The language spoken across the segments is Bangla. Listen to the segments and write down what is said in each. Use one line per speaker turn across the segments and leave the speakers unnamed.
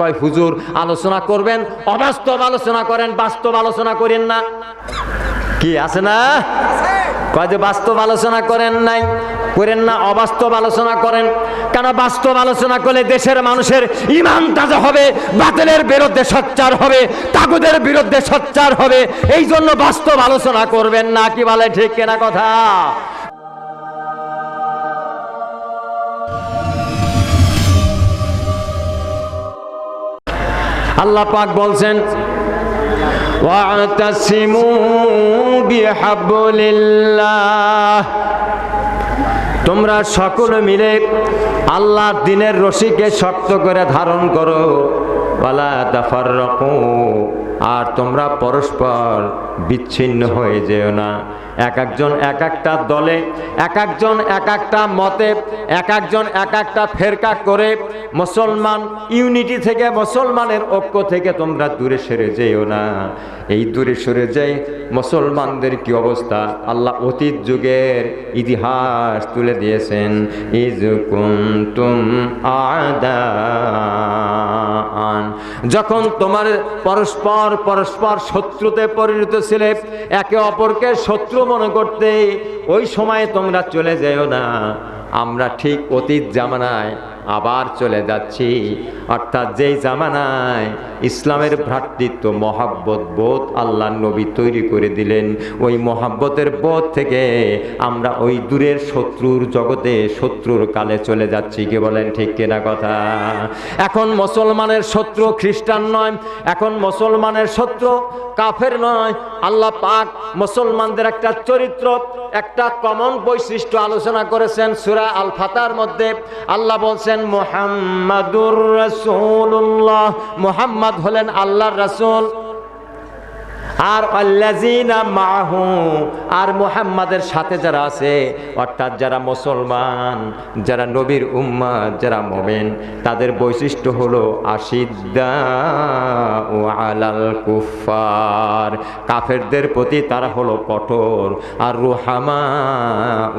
কয়, হুজুর, আলোচনা করবেন? অবাস্তব আলোচনা করেন, বাস্তব আলোচনা করেন না। কি আছে না? কয় যে বাস্তব আলোচনা করেন নাই। করেন না, অবাস্তব আলোচনা করেন। কেন বাস্তব আলোচনা করলে দেশের মানুষের ইমান তাজা হবে, বাতিলের বিরুদ্ধে সচ্চার হবে, তাগুদের বিরুদ্ধে সচ্চার হবে? এই জন্য বাস্তব আলোচনা করবেন না। কি বলে, ঠিক কেনা কথা? আল্লাহ পাক বলছেন তোমরা সকলে মিলে আল্লাহর দিনের রশিকে শক্ত করে ধারণ করো। আর তোমরা পরস্পর বিচ্ছিন্ন হয়ে যেও না। এক একজন এক একটা দলে, এক একজন এক একটা মতে, এক একজন এক একটা ফেরকা করে, মুসলমান ইউনিটি থেকে, মুসলমানের ঐক্য থেকে তোমরা দূরে সরে যেও না। এই দূরে সরে যাই মুসলমানদের কি অবস্থা? আল্লাহ অতীত যুগের ইতিহাস তুলে দিয়েছেন। আদান যখন তোমার পরস্পর পরস্পর শত্রুতে পরিণত ছিলে একে অপরকে শত্রু মনে করতে ওই সময় তোমরা চলে যেও না। আমরা ঠিক অতীত জামানায় আবার চলে যাচ্ছি। অর্থাৎ যেই জামানায় ইসলামের ভ্রাতৃত্ব, মহাব্বত, বোধ আল্লাহ নবী তৈরি করে দিলেন, ওই মহাব্বতের বোধ থেকে আমরা ওই দূরের শত্রুর জগতে শত্রুর কালে চলে যাচ্ছি। কে বলেন ঠিক কেনা কথা? এখন মুসলমানের শত্রু খ্রিস্টান নয়, এখন মুসলমানের শত্রু কাফের নয়। আল্লাহ পাক মুসলমানদের একটা চরিত্র, একটা কমন বৈশিষ্ট্য আলোচনা করেছেন সুরা আল ফাতার মধ্যে। আল্লাহ বলছেন মোহাম্মদুর রসুল্লাহ মোহাম্মদ হলেন আল্লাহর রসুল। আর আল্লাজিনা মাহু আর মুহাম্মাদের সাথে যারা আছে, অর্থাৎ যারা মুসলমান, যারা নবীর উম্মাদ, যারা মোমেন, তাদের বৈশিষ্ট্য হলো আশিদ্দা কুফার কাফেরদের প্রতি তারা হলো কঠোর। আর রুহামা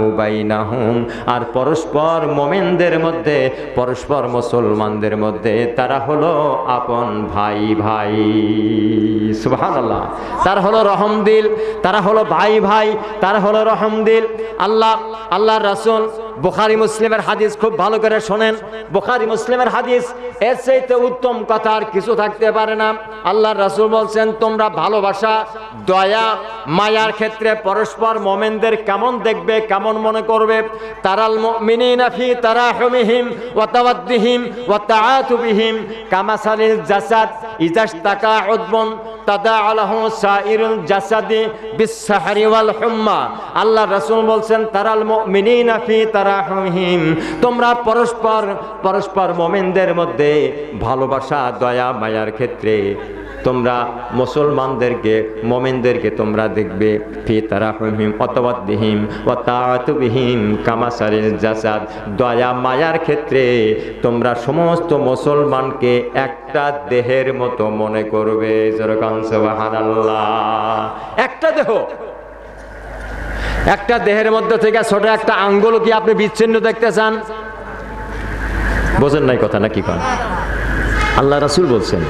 উবাইনাহুম আর পরস্পর মোমেনদের মধ্যে, পরস্পর মুসলমানদের মধ্যে তারা হলো আপন ভাই ভাই সুবহানাল্লাহ। তার হলো রহম দিল, তারা হলো ভাই ভাই, তারা হলো রহম দিল। আল্লাহ, আল্লাহর রাসূল বুখারী মুসলিমের হাদিস খুব ভালো করে শোনেন। বোখারি মুসলিমের হাদিস, এর চাইতে উত্তম কথা আর কিছু থাকতে পারে না। আল্লাহর রাসূল বলছেন, তোমরা ভালোবাসা, দয়া, মায়ার ক্ষেত্রে পরস্পর মোমেনদের কেমন দেখবে, কেমন মনে করবে? তারাল মুমিনিনা ফি তারাহুমিহিম ওয়া তাওয়াদ্দিহিম ওয়া তাআতুবিহিম। কামাসালিল জাসাদ ইজাশতাকা উদবন, তাদা আলাহু সাইরুল জাসাদি বিসাহারি ওয়াল হুম্মা। আল্লাহ রাসূল বলছেন, তারাল মুমিনিনা ফি তোমরা পরস্পর পরস্পর মোমেনদের মধ্যে ভালোবাসা, দয়া, মায়ার ক্ষেত্রে তোমরা মুসলমানদেরকে, মোমেনদেরকে তোমরা দেখবে। ফি তারাহুমিহিম অতবাদ্দিহিম ওয়া তাআতুবিহিম কামাসারিল জাসাদ। দয়া, মায়ার ক্ষেত্রে তোমরা সমস্ত মুসলমানকে একটা দেহের মতো মনে করবে। যেরকম সুবহানাল্লাহ। একটা দেহ। একটা দেহের মধ্যে থেকে ছোট একটা আঙ্গুল কি আপনি বিচ্ছিন্ন দেখতে চান? বোঝেন নাই কথা নাকি কন? আল্লাহ রাসূল বলছেন,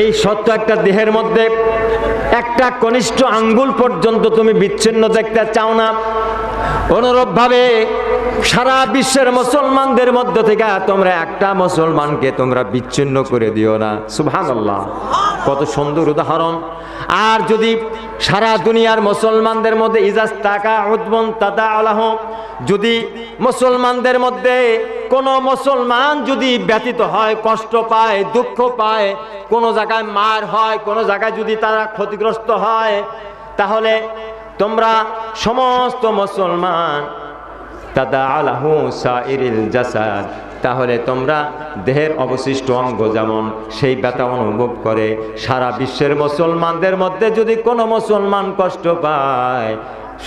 এই সত্য একটা দেহের মধ্যে একটা কনিষ্ঠ আঙ্গুল পর্যন্ত তুমি বিচ্ছিন্ন দেখতে চাও না। অনুরূপভাবে সারা বিশ্বের মুসলমানদের মধ্য থেকে তোমরা একটা মুসলমানকে তোমরা বিচ্ছিন্ন করে দিও না। সুবহানাল্লাহ। কত সুন্দর উদাহরণ। আর যদি সারা দুনিয়ার মুসলমানদের মধ্যে ইজাজ টাকা উদ্বন তাদা আলাহ, যদি মুসলমানদের মধ্যে কোন মুসলমান যদি ব্যতীত হয়, কষ্ট পায়, দুঃখ পায়, কোনো জায়গায় মার হয়, কোনো জায়গায় যদি তারা ক্ষতিগ্রস্ত হয়, তাহলে তোমরা সমস্ত মুসলমান আলাহু তাহলে তোমরা দেহের অবশিষ্ট অঙ্গ যেমন সেই ব্যথা অনুভব করে, সারা বিশ্বের মুসলমানদের মধ্যে যদি কোনো মুসলমান কষ্ট পায়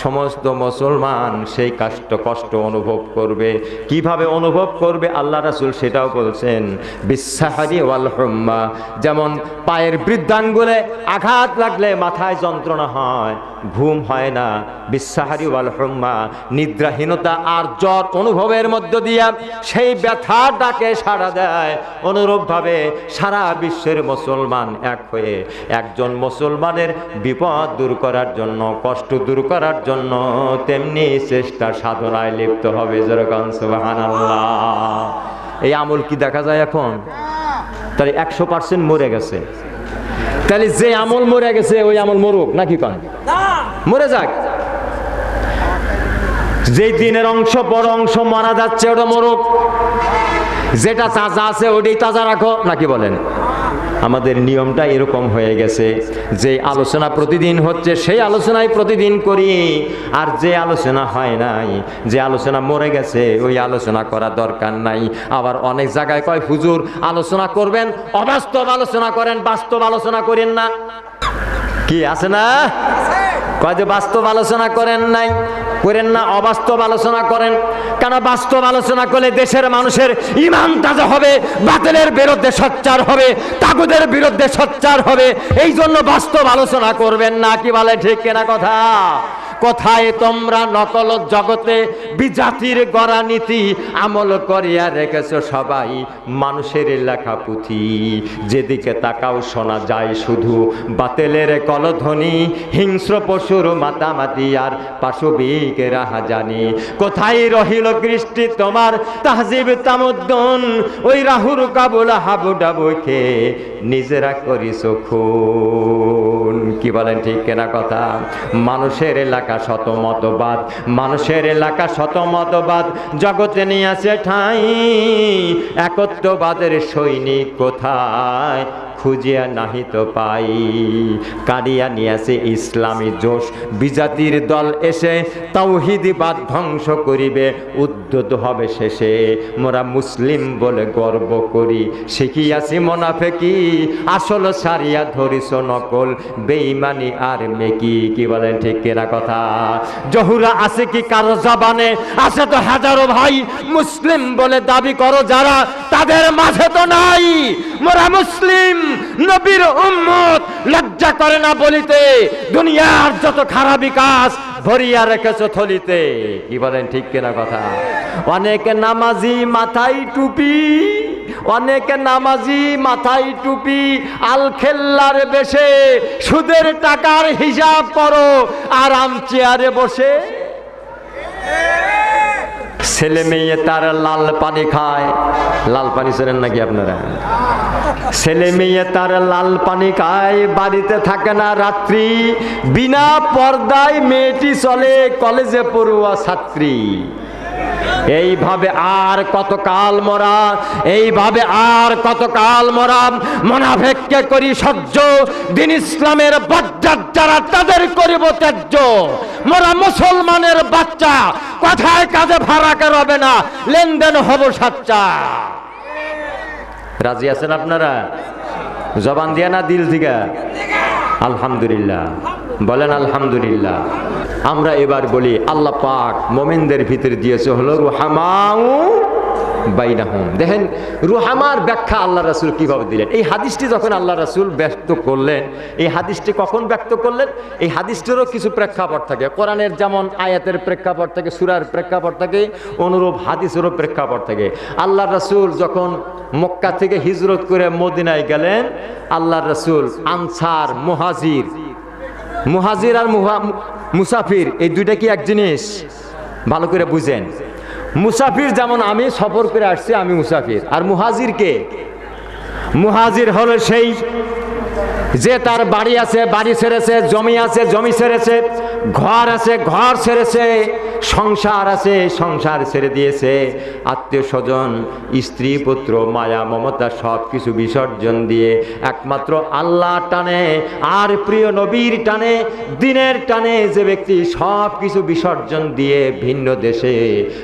সমস্ত মুসলমান সেই কষ্ট কষ্ট অনুভব করবে। কীভাবে অনুভব করবে? আল্লাহ রাসুল সেটাও বলছেন বিশ্বাহারি ওয়াল হুম্মা যেমন পায়ের বৃদ্ধাঙ্গুলে আঘাত লাগলে মাথায় যন্ত্রণা হয়, ঘুম হয় না। বিশ্বাহারি ওয়াল হুম্মা নিদ্রাহীনতা আর জ্বর অনুভবের মধ্য দিয়া সেই ব্যথার ডাকে সাড়া দেয়। অনুরূপভাবে সারা বিশ্বের মুসলমান এক হয়ে একজন মুসলমানের বিপদ দূর করার জন্য, কষ্ট দূর করার জন্য তেমনি চেষ্টা সাধনায় লিপ্ত হবে যেরকম সুবাহান এই আমল কি দেখা যায় এখন? তাহলে একশো পার্সেন্ট মরে গেছে। তাহলে যে আমল মরে গেছে, ওই আমল মরুক, নাকি কন? মরে যাক। যেই দিনের অংশ বড় অংশ মারা যাচ্ছে, ওটা মরুক। যেটা তাজা আছে, ওটাই তাজা রাখো, নাকি বলেন? আমাদের নিয়মটা এরকম হয়ে গেছে। যে আলোচনা প্রতিদিন হচ্ছে সেই আলোচনাই প্রতিদিন করি আর যে আলোচনা হয় নাই যে আলোচনা মরে গেছে ওই আলোচনা করা দরকার নাই। আবার অনেক জায়গায় কয় হুজুর আলোচনা করবেন অবাস্তব আলোচনা করেন বাস্তব আলোচনা করেন না। কি আছে না? কয় যে বাস্তব আলোচনা করেন নাই করেন না, অবাস্তব আলোচনা করেন। কেন বাস্তব আলোচনা করলে দেশের মানুষের ইমান তাজা হবে, বাতিলের বিরুদ্ধে সচ্চার হবে, তাগুদের বিরুদ্ধে সচ্চার হবে? এই জন্য বাস্তব আলোচনা করবেন না, কি বলে ঠিক কেনা কথা? কোথায় তোমরা নকল জগতে বিজাতির গড়া নীতি আমল করিয়া রেখেছ সবাই? মানুষের লেখা পুঁথি যেদিকে তাকাও শোনা যায় শুধু বাতেলের কলধ্বনি, হিংস্র পশুর মাতামাতি আর পাশবিক রাহা জানি কোথায় রহিল কৃষ্টি তোমার তাহজিব তামুদ্দন? ওই রাহুর কাবুল হাবু ডাবুকে নিজেরা করিস খুন। কি বলেন ঠিক কেনা কথা? মানুষের এলাকা শত মতবাদ মানুষের এলাকা শত মতবাদ জগতে নিয়ে আছে ঠাই একত্ববাদের সৈনিক কোথায়? খুঁজিয়া নাহি তো পাই। কারিয়া নিয়েছে ইসলামী জোশ। বিজাতির দল এসে তাওহিদিবাদ ধ্বংস করিবে, উদ্যত হবে শেষে। মোরা মুসলিম বলে গর্ব করি। শিখিয়াছি মোনাফেকি, আসল সারিয়া ধরিস নকল। বেইমানি আর মেকি কি বলেন ঠিক কেনা কথা? জহুরা আছে কি কারও জবানে? আছে তো হাজারো ভাই। মুসলিম বলে দাবি করো যারা, তাদের মাঝে তো নাই। মোরা মুসলিম। নবীর উম্মত লজ্জা করে না বলিতে, দুনিয়ার যত খারাপি কাজ ভরিয়া রেখেছ থলিতে। কি বলেন, ঠিক কেনা কথা? অনেক নামাজি মাথায় টুপি, অনেক নামাজি মাথায় টুপি আল খেল্লার বেশে সুদের টাকার হিসাব করো, আরাম চেয়ারে বসে ছেলে মেয়ে তার লাল পানি খায়। লাল পানি ছিলেন নাকি আপনারা? ছেলে মেয়ে তার লাল পানি খায়, বাড়িতে থাকে না রাত্রি। বিনা পর্দায় মেয়েটি চলে কলেজে পড়ুয়া ছাত্রী। এইভাবে আর কত কাল মরা, এইভাবে আর কত কাল মরা, মনাফেককে করি সহ্য, দিন ইসলামের বজ্জাত যারা তাদের করিব ত্যায্য। মোরা মুসলমানের বাচ্চা কথায় কাজে ভাড়া কেরবে না? লেনদেন হব সাচ্চা। রাজি আছেন আপনারা? জবান দিয়া না দিল থেকে? আলহামদুলিল্লাহ। বলেন আলহামদুলিল্লাহ। আমরা এবার বলি, আল্লাহ পাক মোমেনদের ভিতরে দিয়েছে হলো রুহামাউ বাইনাহুম। দেখেন রুহামার ব্যাখ্যা আল্লাহ রাসুল কীভাবে দিলেন। এই হাদিসটি যখন আল্লাহ রাসুল ব্যক্ত করলেন, এই হাদিসটি কখন ব্যক্ত করলেন? এই হাদিসটিরও কিছু প্রেক্ষাপট থাকে। কোরআনের যেমন আয়াতের প্রেক্ষাপট থাকে, সুরার প্রেক্ষাপট থাকে, অনুরূপ হাদিসেরও প্রেক্ষাপট থাকে। আল্লাহ রাসুল যখন মক্কা থেকে হিজরত করে মদিনায় গেলেন, আল্লাহ রসুল আনসার, মুহাজির মুহাজির আর মুসাফির, এই দুইটা কি এক জিনিস? ভালো করে বুঝেন। মুসাফির যেমন আমি সফর করে আসছি, আমি মুসাফির। আর মুহাজির কে? মুহাজির হলো সেই যে তার বাড়ি আছে, বাড়ি ছেড়েছে, জমি আছে, জমি ছেড়েছে। ঘর আছে, ঘর ছেড়েছে সংসার আছে, সংসার ছেড়ে দিয়েছে। আত্মীয় স্বজন, স্ত্রী পুত্র, মায়া, মমতা, সব কিছু বিসর্জন দিয়ে একমাত্র আল্লাহ টানে আর প্রিয় নবীর টানে, দিনের টানে যে ব্যক্তি সব কিছু বিসর্জন দিয়ে ভিন্ন দেশে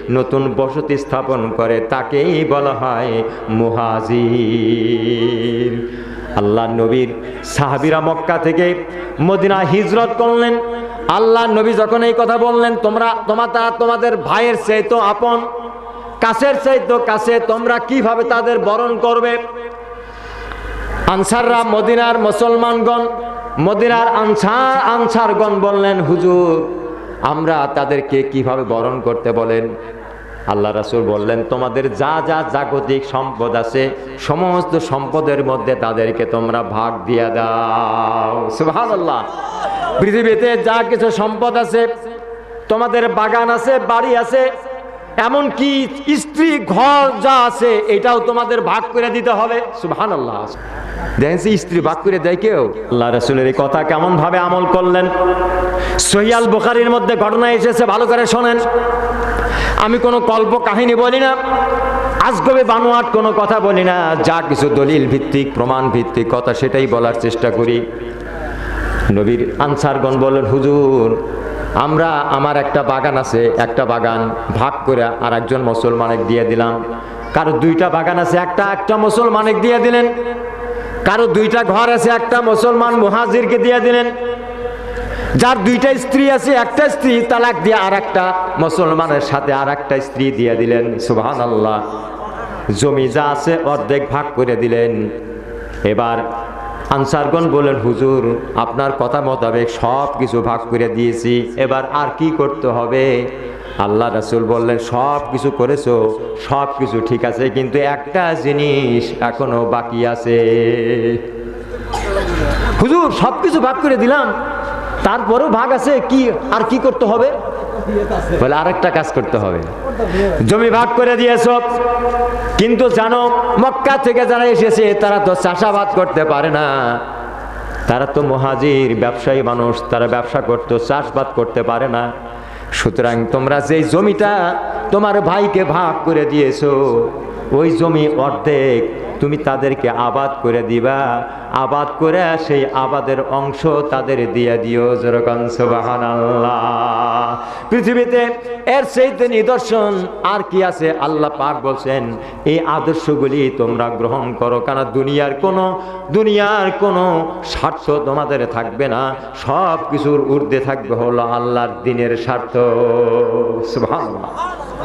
নতুন বসতি স্থাপন করে, তাকেই বলা হয় মুহাজির। আল্লাহ নবীর সাহাবিরা মক্কা থেকে মদিনা হিজরত করলেন। আল্লাহ নবী যখন এই কথা বললেন, তোমরা তোমার তারা তোমাদের ভাইয়ের চাইতো আপন। কাছের চাইতো কাছে তোমরা কীভাবে তাদের বরণ করবে? আনসাররা মদিনার মুসলমানগণ, মদিনার আনসার, আনসারগণ বললেন, হুজুর, আমরা তাদেরকে কীভাবে বরণ করতে বলেন? আল্লাহ রাসূল বললেন, তোমাদের যা যা জাগতিক সম্পদ আছে, সমস্ত সম্পদের মধ্যে তাদেরকে তোমরা ভাগ দিয়ে দাও। সুবহানাল্লাহ। পৃথিবীতে যা কিছু সম্পদ আছে, তোমাদের বাগান আছে, বাড়ি আছে, এমনকি স্ত্রী ঘর যা আছে, এটাও তোমাদের ভাগ করে দিতে হবে। সুবহানাল্লাহ। দেখেন যে স্ত্রী ভাগ করে দেয় কেউ? আল্লাহ রসুলের এই কথা কেমন ভাবে আমল করলেন। সহিয়াল বুখারির মধ্যে ঘটনা এসেছে, ভালো করে শোনেন। আমি কোনো কল্প কাহিনী বলি না, আজগবে বানোয়াট কোনো কথা বলি না, যা কিছু দলিল ভিত্তিক, প্রমাণ ভিত্তিক, কথা সেটাই বলার চেষ্টা করি। নবীর আনসারগণ বললেন, হুজুর, আমরা, আমার একটা বাগান আছে, একটা বাগান ভাগ করে আর একজন মুসলমানের দিয়ে দিলাম। কারও দুইটা বাগান আছে, একটা একটা মুসলমানের দিয়ে দিলেন। কারও দুইটা ঘর আছে, একটা মুসলমান মহাজিরকে দিয়ে দিলেন। যার দুইটা স্ত্রী আছে, একটা স্ত্রী তালাক দিয়ে আর একটা মুসলমানের সাথে আর একটা স্ত্রী দিয়ে দিলেন। সুবহান আল্লাহ জমি যা আছে, অর্ধেক ভাগ করে দিলেন। এবার আনসারগণ বললেন, হুজুর, আপনার কথা মোতাবেক সব কিছু ভাগ করে দিয়েছি। এবার আর কি করতে হবে? আল্লাহ রাসুল বললেন, সব কিছু করেছ, সব কিছু ঠিক আছে, কিন্তু একটা জিনিস এখনও বাকি আছে। হুজুর, সব কিছু ভাগ করে দিলাম, তারপরেও ভাগ আছে, কি আর কি করতে হবে? বলে, আরেকটা কাজ করতে হবে। জমি ভাগ করে দিয়েছ। কিন্তু জানো, মক্কা থেকে যারা এসেছে, তারা তো চাষাবাদ করতে পারে না। তারা তো মহাজির ব্যবসায়ী মানুষ, তারা ব্যবসা করতো, চাষবাদ করতে পারে না। সুতরাং তোমরা যেই জমিটা তোমার ভাইকে ভাগ করে দিয়েছ ওই জমি অর্ধেক তুমি তাদেরকে আবাদ করে দিবা। আবাদ করে সেই আবাদের অংশ তাদের দিয়ে দিও যেরকম পৃথিবীতে এর সেইতে নিদর্শন আর কি আছে? আল্লাহ পাক বলছেন, এই আদর্শগুলি তোমরা গ্রহণ করো কারণ দুনিয়ার কোনো দুনিয়ার কোনো স্বার্থ তোমাদের থাকবে না। সব কিছুর ঊর্ধ্বে থাকবে হলো আল্লাহর দিনের স্বার্থ। সুবহানাল্লাহ।